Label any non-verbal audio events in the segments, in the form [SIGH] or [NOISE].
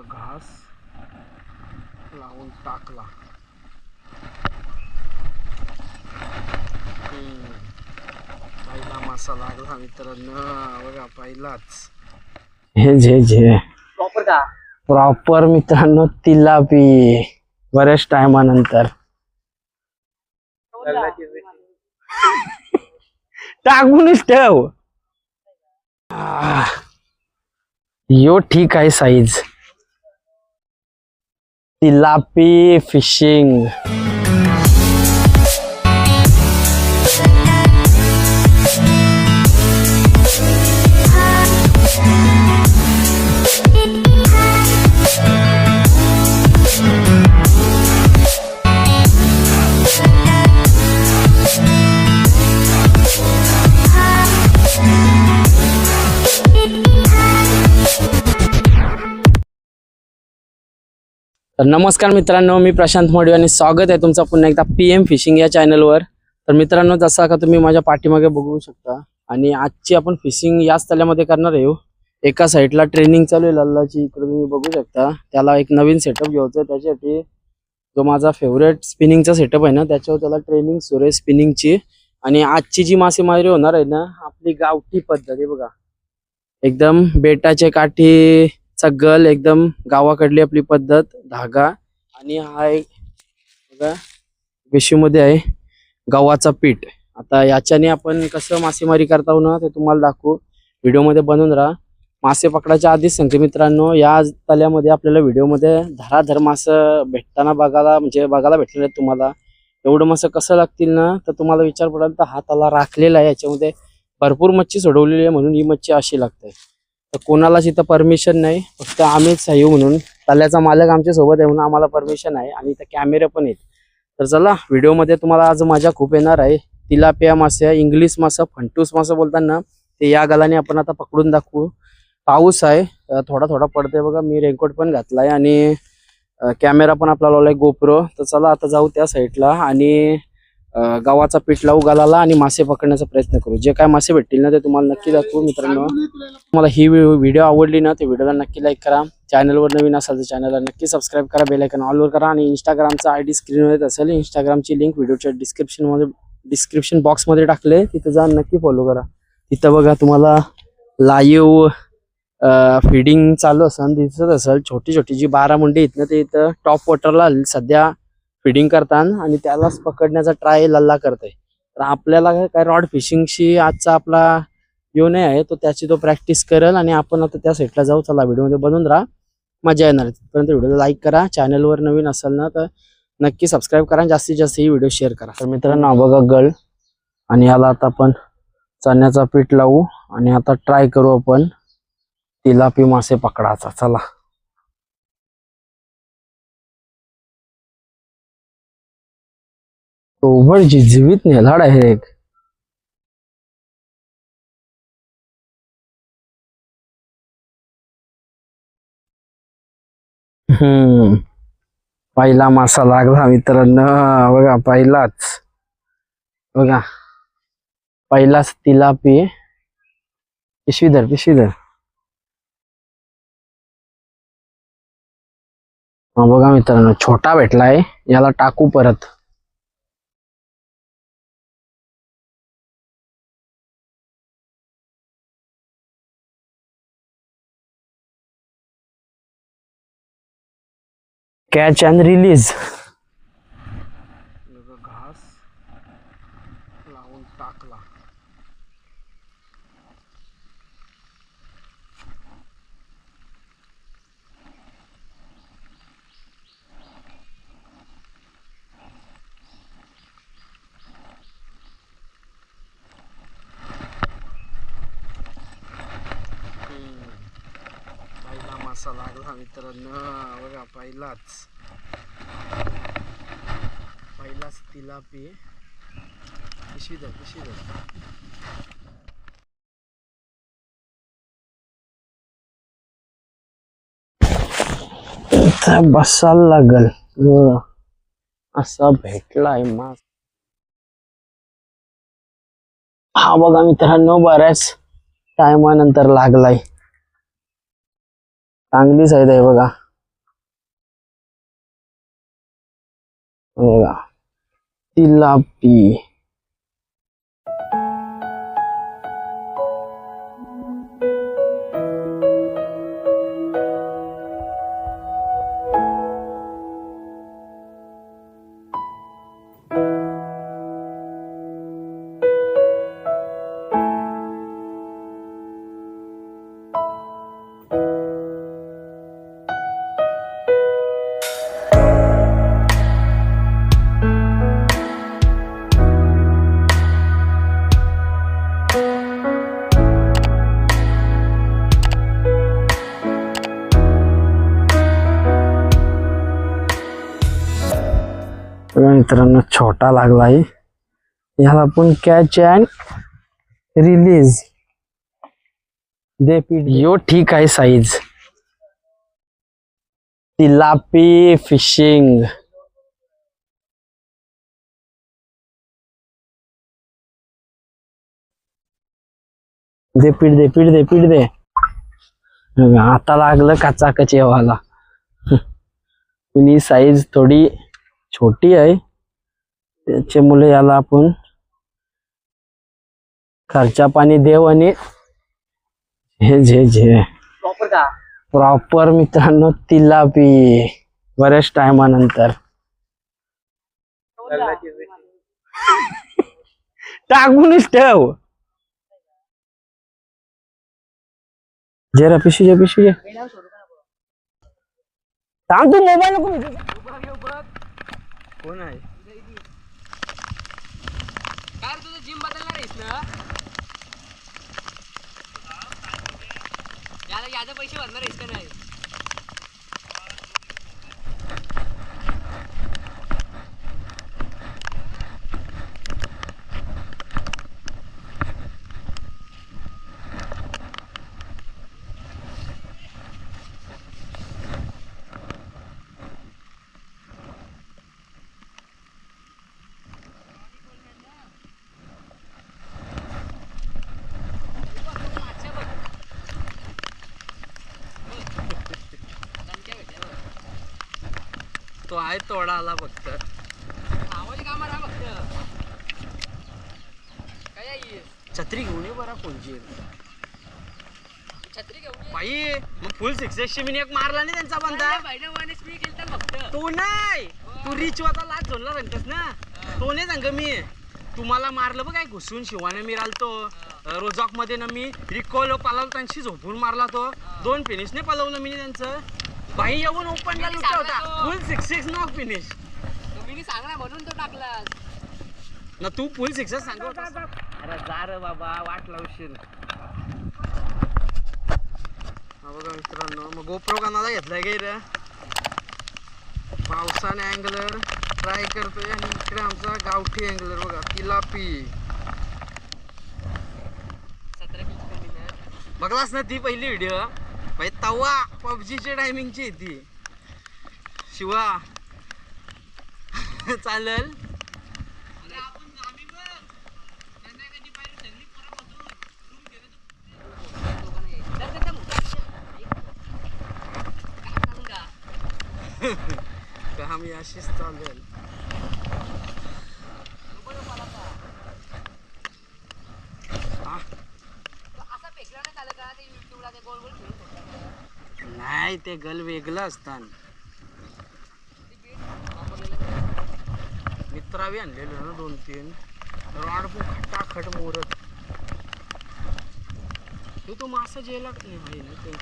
घास लावून टाकला. हम्म. पहिला मासा लागला मित्रांनो. बघा पहिलाच. हे जे जे. प्रॉपर का? प्रॉपर मित्रांनो तिलापी बऱ्याच टायमानंतर. [LAUGHS] टाकूनच ठेव. यो ठीक आहे साईज. तिलापी फिशिंग तर नमस्कार मित्रांनो मी प्रशांत मोडवे आणि स्वागत आहे तुमचं पुन्हा एकदा पी एम फिशिंग या चॅनलवर. तर मित्रांनो जसा का तुम्ही माझ्या पाठीमागे बघू शकता आणि आजची आपण फिशिंग याच तल्यामध्ये करणार आहे हो. एका साईडला ट्रेनिंग चालू आहे लल्लाची इकडे तुम्ही बघू शकता. त्याला एक नवीन सेटअप घ्यायचं आहे. त्याच्यासाठी जो माझा फेवरेट स्पिनिंगचा सेटअप आहे ना त्याच्यावर त्याला ट्रेनिंग सुरू आहे स्पिनिंगची आणि आजची जी मासेमारी होणार आहे ना आपली गावठी पद्धत आहे बघा. एकदम बेटाचे काठी गल एकदम गावाकडली आपली पद्धत धागा. आणि हा एक बघा पिशवीमध्ये आहे गव्हाचा पीठ. आता याच्याने आपण कसं मासेमारी करता हो ना ते तुम्हाला दाखवू. व्हिडिओमध्ये बनवून राहा. मासे पकडायच्या आधीच सांगते मित्रांनो या तल्यामध्ये आपल्याला व्हिडिओमध्ये धराधर मासं भेटताना बघायला म्हणजे बघायला भेटलेलं आहेत तुम्हाला. एवढं मासं कसं लागतील ना तर तुम्हाला विचार पडेल तर हा तला राखलेला आहे. याच्यामध्ये भरपूर मच्छी सोडवलेली आहे म्हणून ही मच्छी अशी लागते. तर कोणालाच इथं परमिशन नाही. फक्त आम्हीच येऊ हो म्हणून. तल्याचा मालक आमच्यासोबत आहे म्हणून आम्हाला परमिशन आहे आणि इथं कॅमेरे पण आहेत. तर चला व्हिडिओमध्ये तुम्हाला आज मजा खूप येणार आहे. तिलापिया मासे इंग्लिश मासा फंटूस मासा बोलताना ते या गालाने आपण आता पकडून दाखवू. पाऊस आहे. थोडा थोडा पडतोय बघा. मी रेनकोट पण घातलाय आणि कॅमेरा पण आपला लावलाय गोप्रो तर चला आता जाऊ त्या साईडला आणि गावाचा गव्हाचा पीठ लावू गालाला आणि मासे पकडण्याचा प्रयत्न करू. जे काय मासे भेटतील ना ते तुम्हाला नक्की दाखवू मित्रांनो. तुम्हाला ही व्हिडिओ आवडली ना ते व्हिडिओला नक्की लाईक करा. चॅनलवर नवीन असाल तर चॅनलला नक्की सबस्क्राईब करा. बेलायकन ऑलवर करा आणि इंस्टाग्रामचा आय डी स्क्रीनवर येत असेल. इंस्टाग्रामची लिंक व्हिडिओच्या डिस्क्रिप्शनमध्ये डिस्क्रिप्शन बॉक्समध्ये टाकले. तिथं जाऊन नक्की फॉलो करा. तिथं बघा तुम्हाला लाईव्ह फिडिंग चालू असेल दिसत असेल. छोटी छोटी जी बारा मुंडी इथनं ते इथं टॉप वॉटरला सध्या फिडिंग करतात आणि त्यालाच पकडण्याचा ट्राय लल्ला करतोय. तर आपल्याला काय रॉड फिशिंगशी आजचा आपला यो नाही आहे तो त्याची तो प्रॅक्टिस करेल आणि आपण आता त्या सेटला जाऊ. चला व्हिडिओमध्ये बनवून राहा. मजा येणार तिथपर्यंत व्हिडिओ लाईक करा. चॅनलवर नवीन असाल ना तर नक्की सबस्क्राईब करा आणि जास्तीत जास्त ही व्हिडिओ शेअर करा. तर मित्रांनो बघा गळ. आणि याला आता आपण चण्याचा पीठ लावू आणि आता ट्राय करू आपण तिलापी मासे पकडायचा. चला. ओव्हर झिजवीत नेला डायरेक्ट हम्म. पहिला मासा लागला मित्रांनो. बघा पहिलाच. बघा. पहिलाच तिलापी. पिशवी पिशवीधर पिशवीधर. हा बघा मित्रांनो छोटा भेटलाय. याला टाकू परत. कॅच अँड रिलीज घास लावून टाकला कसा लागला मित्रांनो. बघा पहिलाच. पहिलाच तिलापी. पिशवी धर पिशवी धर इथं बसायला लागल. असा भेटलाय मास हा बघा मित्रांनो बऱ्याच टायमानंतर लागलाय. चांगली साईज आहे बघा. बघा. तिलापी. बघा मित्रांनो छोटा लागलाय ह्याला आपण कॅच अँड रिलीज देपीट यो ठीक आहे साईज तिलापी फिशिंग दे पीठ दे पीठ दे पीठ दे. आता लागलं काचाकच येवाला. [LAUGHS] कुणी साईज थोडी छोटी आहे. त्याच्यामुळे याला आपण खर्चा पाणी देव आणि हे जे जे प्रॉपर मित्रांनो तिलापी बऱ्याच टायमानंतर. [LAUGHS] टाकूनच ठेव. जरा पिशू जे पिशू जे सांग तू मोबाईल नको कोण आहे? काय तुझं जिम बदलणार आहेस ना? याला याचे पैसे भरणार आहेस का नाही? तो आहे तोडा आला फक्त. छत्री घेऊन ये बरा कोणची छत्री घेऊन ये. बाई मग फुल सिक्सेसची मी एक मारला नाही त्यांचा बंदा. तो नाही. तू रिच होता लाच झोनला सांगतोस ना. तो नाही सांग मी. तुम्हाला मारलं बघ काय घुसून शिवाने मी रालतो रोजॉकमध्ये ना मी रिकॉल पळवलं त्यांची झोपून मारला तो. दोन फिनिश नाही पळवलं मी त्यांचं. बाई येऊन ओपनला मी लुटा होता. Full six six knock finish तुम्ही सांगला म्हणून तो टाकला. ना तू फुल सिक्सेस सांगत होतास. अरे जा रे बाबा वाट लावशील हा बघा मित्रांनो मग गोप्रो कानाला घेतलाय गे रे पावसाने अँगलर ट्राय करतोय आणि इकडे आमचा गावठी अँगलर बघा तिलापी. बघलास ना ती पहिली व्हिडिओ भाई तवा पबजीच्या टायमिंगची ती. शिवा. [LAUGHS] चालेल. [LAUGHS] का मी अशीच चालेल हा असा फेकला नाही चालत का ते युट्यूबला ते गोल गोल फिरून सोडतात. नाही ते गल वेगळं असतान. मित्रावी आणलेलं ना दोन तीन रॉड पण खटाखट मोरत हे तो मासा जेला नाही भाई ना ते?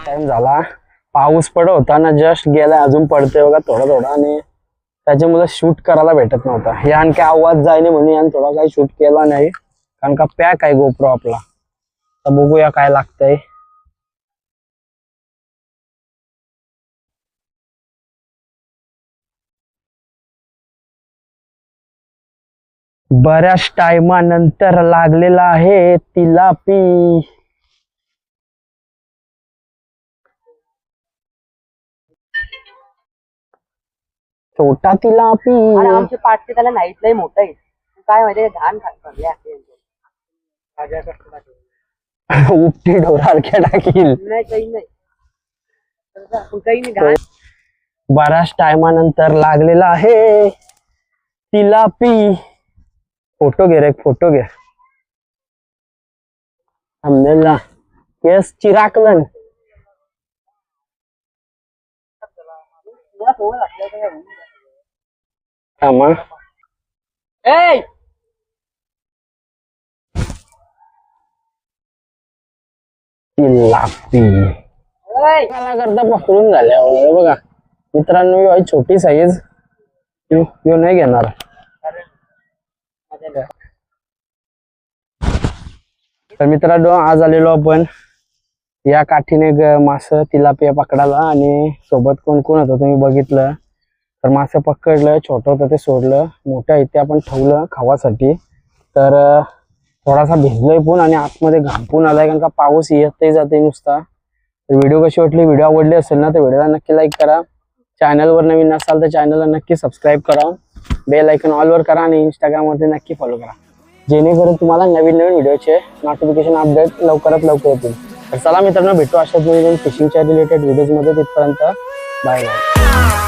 टाइम झाला. पाऊस पडत होता ना जस्ट गेला अजून पडते बघा थोडा थोडा आणि त्याच्यामुळे शूट करायला भेटत नव्हता. हे आणखी आवाज जायने म्हणून यानं थोडा काही शूट केला नाही. कारण का पॅक आहे गोप्रो आपला. तर बघूया काय लागतंय. बऱ्याच टायमानंतर लागलेला आहे तिला पी छोटा तिलापी आणि आमचे पाटते त्याला नाईटलाही मोठं आहे. काय माहितीये का घाण खा- भरले आहे यांचे. उपटी ढोरारख्या टाकील नाही काही नाही. काही नाही बऱ्याच टायमानंतर लागलेला आहे. तिला पी. फोटो घे रे फोटो घे. थांबलेला केस चिराकलन थांबा ए तिला पी मला करता पकडून झाल्या बघा. मित्रांनो ही छोटी साईज यो नाही घेणार. तर मित्रांनो आज आलेलो आपण या काठीने ग- मासं तिलापिया पकडायला आणि सोबत कोण कोण होतं तुम्ही बघितलं. तर मासं पकडलं छोटं होतं ते सोडलं मोठं इथे आपण ठेवलं खावासाठी. तर थोडासा भिजलोय पण आणि आतमध्ये घाम आलाय कारण का पाऊस येतही जाते नुसता. तर व्हिडिओ कशी वाटली व्हिडिओ आवडली असेल ना तर व्हिडिओला नक्की लाईक करा. चॅनलवर नवीन असाल तर चॅनलला नक्की सबस्क्राईब करा. बेल ऐकन ऑलवर करा आणि इंस्टाग्रामवरती नक्की फॉलो करा. जेणेकरून तुम्हाला नवीन नवीन व्हिडिओचे नोटिफिकेशन अपडेट लवकरात लवकर येतील. तर चला मित्रांनो भेटू अशाच नवीन फिशिंगच्या रिलेटेड व्हिडिओजमध्ये तिथपर्यंत. Bye bye